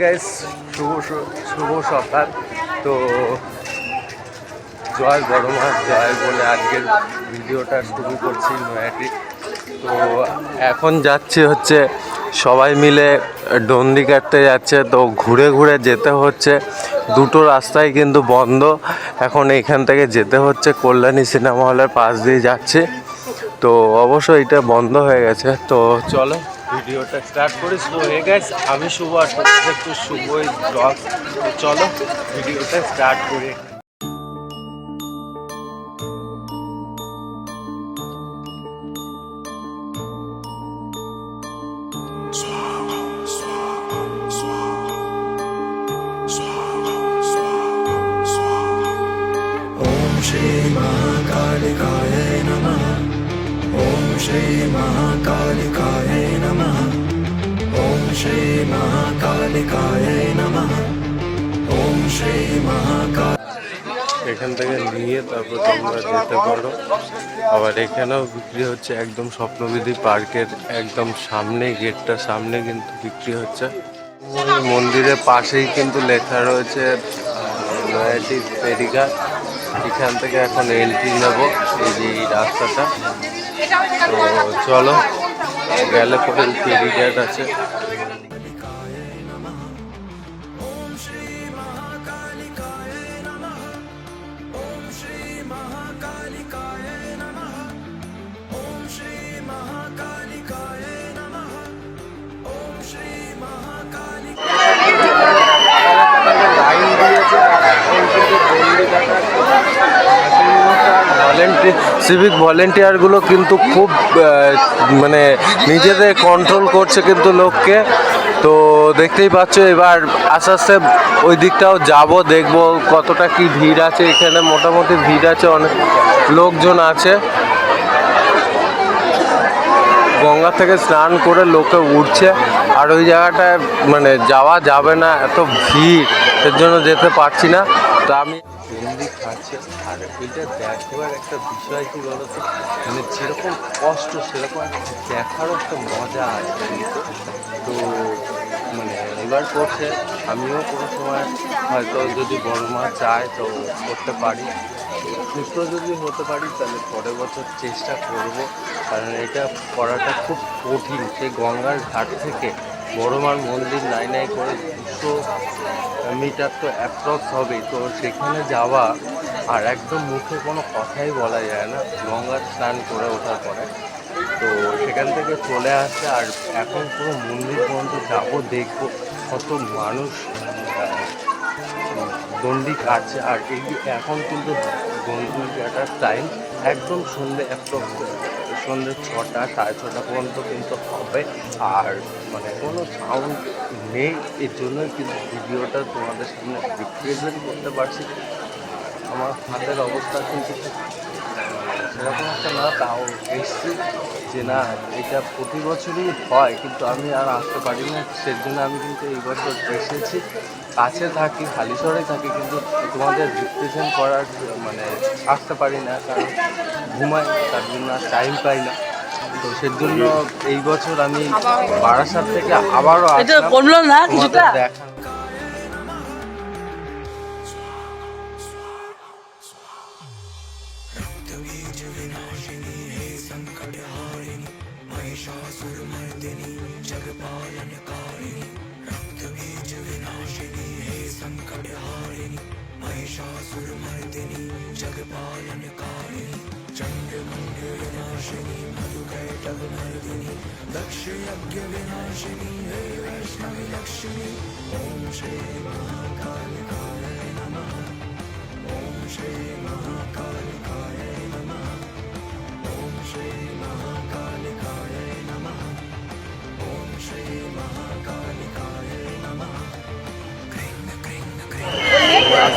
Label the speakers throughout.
Speaker 1: Guys শুভ শুভ সকাল তো জয় বড় জয় বলে আজকের ভিডিওটা শুরু করছি নয়াটি। তো এখন যাচ্ছে হচ্ছে সবাই মিলে ডন্ডি কাটতে যাচ্ছে, তো ঘুরে ঘুরে যেতে হচ্ছে। দুটো রাস্তাই কিন্তু বন্ধ। এখন এখান থেকে যেতে হচ্ছে কল্যাণী সিনেমা হলের পাশ দিয়ে যাচ্ছে। তো অবশ্য এটা বন্ধ হয়ে গেছে। তো চলো ভিডিওটা স্টার্ট করি সো হে গাইস আমি শুভ আর তোমাদের একটু শুভই ব্লগ তো চলো ভিডিওটা স্টার্ট করি
Speaker 2: ॐ श्री महाकालिकाय नमः ॐ श्री महाकालिकाय नमः
Speaker 1: এখান থেকে নিয়ে তারপর তোমরা যেতে পারো। আবার এখানেও বিক্রি হচ্ছে একদম স্বপ্নবিধি পার্কের একদম সামনে গেটটা সামনে কিন্তু বিক্রি হচ্ছে। মন্দিরের পাশেই কিন্তু লেখা রয়েছে নয়াটি এখান থেকে এখন এন্ট্রি নেব, এই যে এই রাস্তাটা। তো চলো, গেলে পরে ফেরিঘাট আছে। সিভিক ভলেন্টিয়ারগুলো কিন্তু খুব মানে নিজেদের কন্ট্রোল করছে কিন্তু লোককে। তো দেখতেই পাচ্ছ এবার আস্তে আস্তে ওই দিকটাও যাব দেখব কতটা কি ভিড় আছে। এখানে মোটামুটি ভিড় আছে অনেক। লোকজন আছে। গঙ্গা থেকে স্নান করে লোকে উঠছে। আর ওই জায়গাটায় মানে যাওয়া যাবে না, এত ভিড়, এর জন্য যেতে পারছি না। তো আমি মানে কষ্ট একটা মজা মানে করছে, আমিও কোনো সময় হয়তো যদি বড় মা চায় তো করতে পারি। সুস্থ যদি হতে পারি তাহলে পরের বছর চেষ্টা করব। কারণ এটা করাটা খুব কঠিন। সেই গঙ্গার ঘাট থেকে বড় মার মন্দির নাই নাই করে দুশো মিটার তো অ্যাপ্রক্স হবে। তো সেখানে যাওয়া আর একদম মুখে কোনো কথাই বলা যায় না। গঙ্গার স্নান করে ওঠার পরে। তো সেখান থেকে চলে আসছে আর এখন পুরো মন্দির পর্যন্ত যাব দেখব কত মানুষ আহ, দণ্ডি কাটছে আর এই এখন কিন্তু দণ্ডি দেখার টাইম একদম সন্ধে অ্যাপ্রক্স সন্ধ্যে ছটা, সাড়ে ছটা পর্যন্ত কিন্তু হবে। আর মানে কোনো সাউন্ড নেই, এর জন্য কিন্তু ভিডিওটা তোমাদের সামনে রিপ্রেজেন্ট করতে পারছি। আমার হাতের অবস্থা কিন্তু সেরকম একটা না তাও এসছি যে না এটা প্রতি বছরই হয় কিন্তু আমি আর আসতে পারি না। সেজন্য আমি কিন্তু এই বছর এসেছি। কাছে থাকি হালিশহরে থাকি কিন্তু তোমাদের রিপ্রেজেন্ট করার মানে আসতে পারি না কারণ ঘুমাই তার জন্য আর টাইম পাই না। তো সেজন্য এই বছর আমি বারাসাত থেকে আবারও আসলাম।
Speaker 3: করল না কিছুটা?
Speaker 1: দেখার जगपालन जगपालनकारिणि रक्तबीज विनाशिनी हे सङ्कटहारिणि महिषासुरमर्दिनि जगपालनकारिणि दक्ष
Speaker 2: यज्ञ विनाशिनी हे वैष्णविलक्ष्मि
Speaker 3: ॐ श्री
Speaker 1: महाकालिकाय नमः ओम Shri Mahakal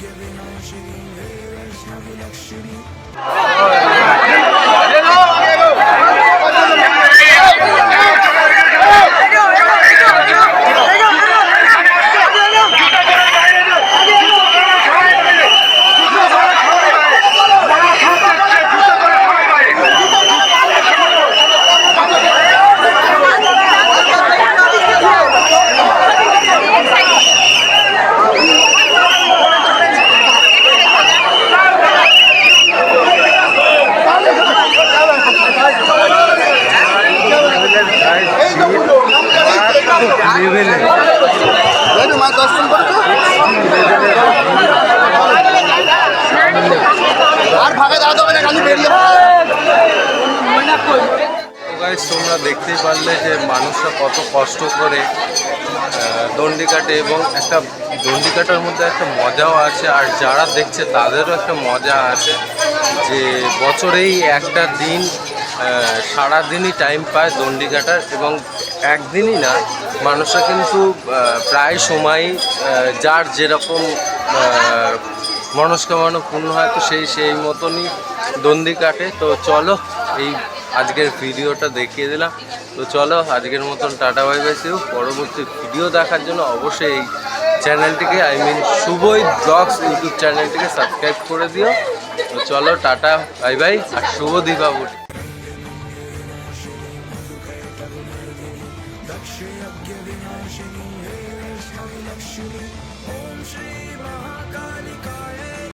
Speaker 1: giving on shitting, hey, that's not luxury.
Speaker 3: করতো আর ফাঁকা দাঁড়াতে হবে না খালি বেরিয়ে
Speaker 1: তো তোমরা দেখতেই পারলে যে মানুষরা কত কষ্ট করে দণ্ডি কাটে এবং একটা দণ্ডি কাটার মধ্যে একটা মজাও আছে। আর যারা দেখছে তাদেরও একটা মজা আছে যে বছরেই একটা দিন সারাদিনই টাইম পায় দণ্ডি কাটার এবং একদিনই না মানুষরা কিন্তু প্রায় সময়ই আহ, যার যেরকম মনস্কামনা পূর্ণ হয় তো সেই সেই মতনই দণ্ডি কাটে। তো চলো এই আজকের ভিডিওটা দেখিয়ে দিলাম। তো চলো আজকের মতন টাটা বাই বাই পরবর্তী ভিডিও দেখার জন্য অবশ্যই এই চ্যানেলটিকে I mean Shubhoi vlogs YouTube চ্যানেলটিকে সাবস্ক্রাইব করে দিও। তো চলো টাটা বাই বাই আর শুভ দীপাবলি।